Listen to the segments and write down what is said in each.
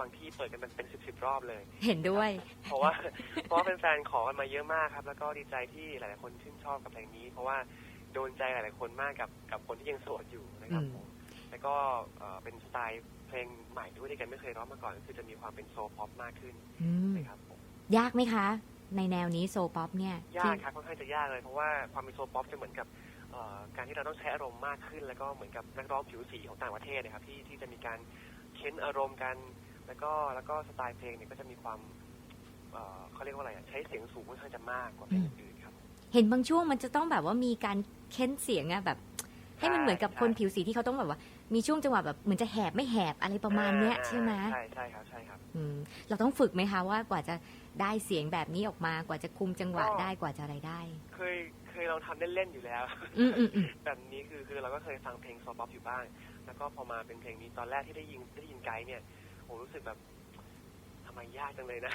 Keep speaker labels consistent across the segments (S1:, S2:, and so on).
S1: บางที่เปิดกันเป็นเป็นสิบสิบรอบเลย
S2: เห็นด้วย
S1: เพราะว่าเพราะว่าเป็นแฟนๆขอกันมาเยอะมากครับ แล้วก็ดีใจที่หลายๆคนชื่นชอบกับเพลงนี้ เพราะว่าโดนใจหลายๆคนมากกับกับคนที่ยังโสดอยู่นะครับ
S2: อืม
S1: ผมแล้วก็เอ่อเป็นสไตล์เพลงใหม่ด้วยที่กันไม่เคยร้องมาก่อนก็คือจะมีความเป็นโซลพ็อปมากขึ้น
S2: อืม
S1: นะครับผม
S2: ยากไหมคะ ในแนวนี้โซป๊อปเนี่ย
S1: ยาก
S2: ที่
S1: ครับค่อนข้างจะยากเลยเพราะว่าความเป็นโซลพ็อปจะเหมือนกับเอ่อการที่เราต้องใช้อารมณ์มากขึ้น แล้วก็เหมือนกับนักร้องผิวสีของต่างประเทศนะครับที่ที่จะมีการเค้นอารมณ์กัน แล้วก็แล้วก็สไตล์เพลงเนี่ยก็จะมีความเอ่อเขาเรียกว่าอะไรอะใช้เสียงสูงค่อนข้างจะมากกว่าเพลงอื่นๆครับ
S2: เห็นบางช่วงมันจะต้องแบบว่ามีการเค้นเสียงอะแบบ ให้มันเหมือนกับ
S1: ใช่
S2: คนผิวสีที่เขาต้องแบบว่า มีช่วงจังหวะแบบเหมือนจะแหบไม่แหบอะไรประมาณเนี้ย
S1: อ่
S2: ใช่ไหม
S1: ใช่ใช่ครับใช่ครับ
S2: อืมเราต้องฝึกไหมคะว่ากว่าจะได้เสียงแบบนี้ออกมากว่าจะคุมจังหวะ
S1: ก็
S2: ได้กว่าจะอะไรได้
S1: เคยเคยลองทำเล่นๆอยู่แล้ว
S2: อืมอืมอืม
S1: แบบนี้คือคือเราก็เคยฟังเพลงโซลพ็อปอยู่บ้าง แล้วก็พอมาเป็นเพลงนี้ตอนแรกที่ได้ยินได้ยินไกด์เนี่ย โหรู้สึกแบบทำไมยากจังเลยนะ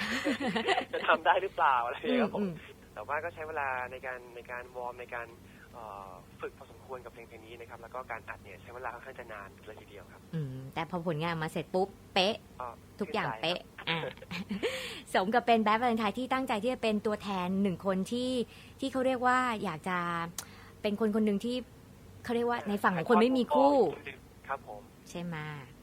S1: จะทำได้หรือเปล่าอะไรอย่าง
S2: อื
S1: เงี้ย
S2: ม
S1: ครับผ
S2: อื
S1: ม
S2: ม
S1: แต่ว่าก็ใช้เวลาในการในการวอร์มในการเอ่อฝึกพอสมควรกับเพลงเพลงนี้นะครับ แล้วก็การอัดเนี่ยใช้เวลาค่อนข้างจะนานเลยทีเดียวครับ
S2: อืมแต่พอผลงานมาเสร็จปุ๊บ เป๊ะ
S1: ก็
S2: ทุกอย่าง
S1: ชื่นใจ
S2: เป๊ะ
S1: ครับ
S2: อ่าสมกับเป็นแบดวาเลนไทน์ที่ตั้งใจที่จะเป็นตัวแทนหนึ่งคนที่ที่เขาเรียกว่าอยากจะเป็นคนคนหนึ่งที่เขาเรียกว่าในฝั่งของคนไม่มีคู่
S1: ครับผม
S2: ใช่ไหม
S1: ใช่ครับ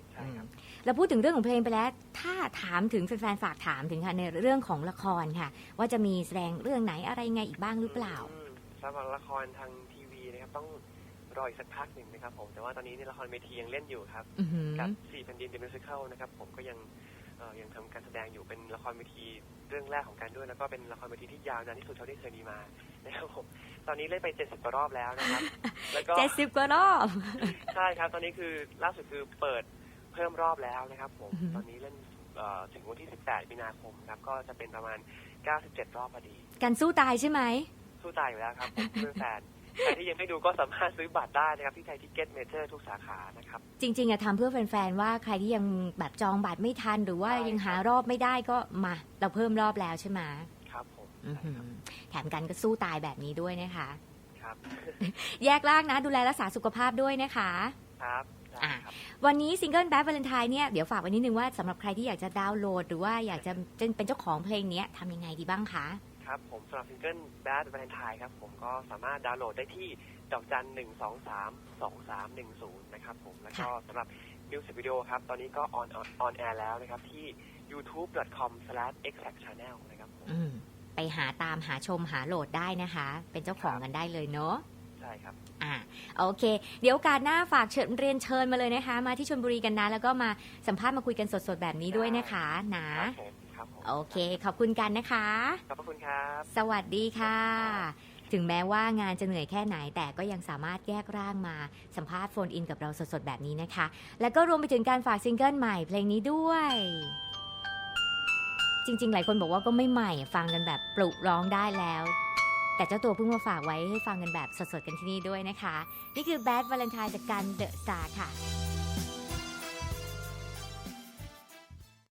S2: เราพูดถึงเรื่องของเพลงไปแล้ว ถ้าถามถึงแฟนๆฝากถามถึงค่ะในเรื่องของละครค่ะ ว่าจะมีแสดงเรื่องไหนอะไรไงอีกบ้างหรือเปล่า
S1: อืมสำหรับละครทางทีวีนะครับต้องรออีกสักพักหนึ่งนะครับ ผมแต่ว่าตอนนี้เนี่ยละครเวทียังเล่นอยู่ครับ
S2: อือหือ
S1: กับสี่แผ่นดินเดอะมิวสิคลนะครับ ผมก็ยังเอ่อยังทำการแสดงอยู่เป็นละครเวทีเรื่องแรกของการด้วย แล้วก็เป็นละครเวทีที่ยาวนานที่สุดเท่าที่เคยมีมานะครับผมตอนนี้เล่นไปเจ็ดสิบกว่ารอบแล้วนะครับ แล้วก็
S2: เจ็ดสิบกว่ารอบ
S1: ใช่ครับ ตอนนี้คือล่าสุดคือเปิด เพิ่มรอบแล้วนะครับผม
S2: อือฮึ
S1: ตอนนี้เล่นเอ่อถึงวันที่ 18 มีนาคมครับ ก็จะเป็นประมาณ 97 รอบพอดี
S2: การสู้ตายใช่ไหม
S1: สู้ตายอยู่แล้วครับผมเพื่อนแฟนใครที่ยังไม่ดูก็สามารถซื้อบัตรได้นะครับ ที่ไทยทิเก็ตเมเจอร์ทุกสาขานะครับ
S2: จริงๆอะทำเพื่อแฟนๆว่าใครที่ยังแบบจองบัตรไม่ทัน หรือว่า
S1: ใช่
S2: ยังหารอบไม่ได้ก็มา เราเพิ่มรอบแล้วใช่ไหม
S1: ครับผม
S2: อื้อหือแถมกันก็สู้ตายแบบนี้ด้วยนะคะ
S1: ครับ
S2: แยกล่างนะ ดูแลรักษาสุขภาพด้วยนะคะ
S1: ครับได้
S2: อะ
S1: ครับ
S2: วันนี้ซิงเกิลแบ d วาเลนไทน์เนี่ยเดี๋ยวฝากไว้นิดนึงว่าสำหรับใครที่อยากจะดาวน์โหลด หรือว่าอยากจะเป็นเจ้าของเพลงเนี้ยทำยังไงดีบ้างคะ
S1: ครับผมสำหรับซิงเกิล Bad Valentine ครับผมก็สามารถดาวน์โหลดได้ที่ดอกจันหนึ่งสองสามสองสามหนึ่งศูนย์นะครับผมแล้วก็สำหรับมิวสิกวิดีโอครับ ตอนนี้ก็ออนออนแอร์แล้วนะครับ ที่ youtube.com/exactchannel นะครับผม
S2: อืมไปหาตามหาชมหาโหลดได้นะคะ เป็นเจ้าของกันได้เลยเนาะ
S1: ใช่ครับ
S2: อ่าโอเค เดี๋ยวโอกาสหน้าฝากเชิญเรียนเชิญมาเลยนะคะ มาที่ชลบุรีกันนะ แล้วก็มาสัมภาษณ์มาคุยกันสดๆแบบนี้ด้วยนะคะนะ
S1: ครับผมครับผม
S2: โอเค ขอบคุณกันนะคะ
S1: ขอบพระคุณครับ
S2: สวัสดีค่ะ ถึงแม้ว่างานจะเหนื่อยแค่ไหนแต่ก็ยังสามารถแยกร่างมาสัมภาษณ์โฟนอินกับเราสดๆแบบนี้นะคะ แล้วก็รวมไปถึงการฝากซิงเกิลใหม่เพลงนี้ด้วย จริงๆ หลายคนบอกว่าก็ไม่ใหม่ ฟังกันแบบปลุกร้องได้แล้ว แต่เจ้าตัวเพิ่งมาฝากไว้ให้ฟังกันแบบสดๆกันที่นี่ด้วยนะคะ นี่คือแบดวาเลนไทน์จากกันเดอะสตาร์ค่ะ